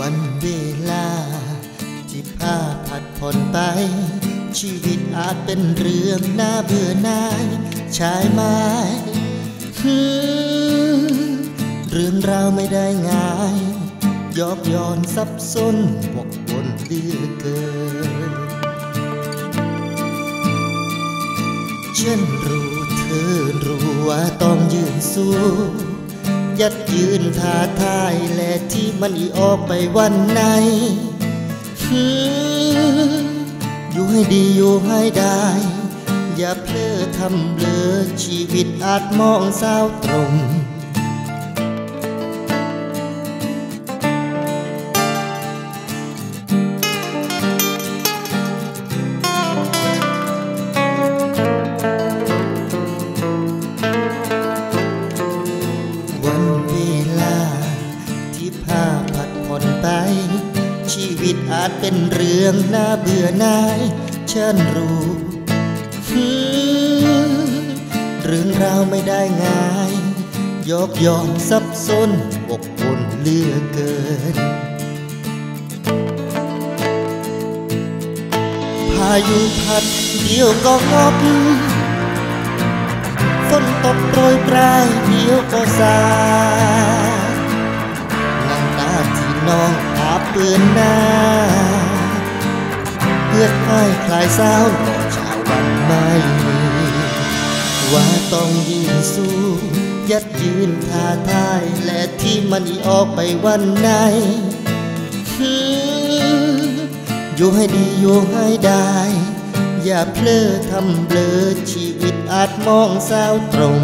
วันเวลา ที่พาผัดผ่อนไป ชีวิตอาจเป็นเรื่องน่าเบื่อหน่ายชายไม้เรื่องราวไม่ได้ง่าย ยอกย้อนซับซ้อนวกวนเลือเกินฉันรู้เธอรู้ว่าต้องยืนสู้ ยัดยืนท่าทายและที่มันอีออกไปวันไหนอยู่ให้ดีอยู่ให้ได้ อย่าเพลอทำเบลอชีวิตอาจมองสาวตรง ชีวิตอาจเป็นเรื่องน่าเบื่อหน่ายฉันรู้เรื่องราวไม่ได้ง่ายยอกยองซับซ้อนบกบนเลือเกิน พายุพัดเดียวก็งบฝนตกโปรยปลายเดียวก็สา เปลือนหน้า เพื่อให้คลายเศร้าต่อชาววันไม่ว่าต้องยืนสู้ยัดยืนท้าทายและที่มันอีออกไปวันไหนอยู่ให้ดีอยู่ให้ได้ อย่าเพลอทำเบลอชีวิตอาจมองสาวตรง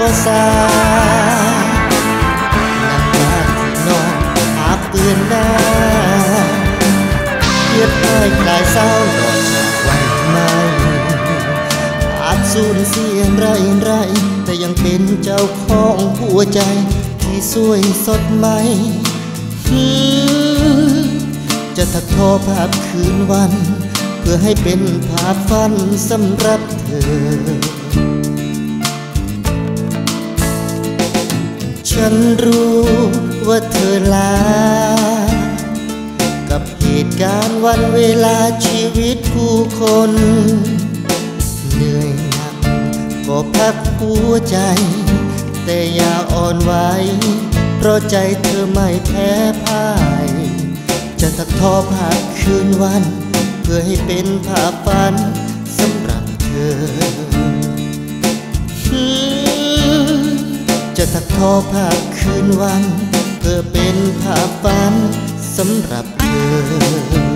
ก็สาน้ำตาที่นองอาบเปื้อนหน้าเพื่อให้คลายเศร้าดอกจากวันใหม่อาจสูญเสียไรไรแต่ยังเป็นเจ้าของหัวใจที่สวยสดใหม่จะถักทอภาพคืนวัน เพื่อให้เป็นภาพฝันสำหรับเธอ ฉันรู้ว่าเธอลา กับเหตุการณ์วันเวลาชีวิตผู้คน เหนื่อยหนักก็พักหัวใจ แต่อย่าอ่อนไหวเพราะใจเธอไม่แพ้พ่าย จะตักทอภาพคืนวัน เพื่อให้เป็นภาพฝันสำหรับเธอ สักทอภาพคืนวันเพื่อเป็นภาพฝันสำหรับเธอ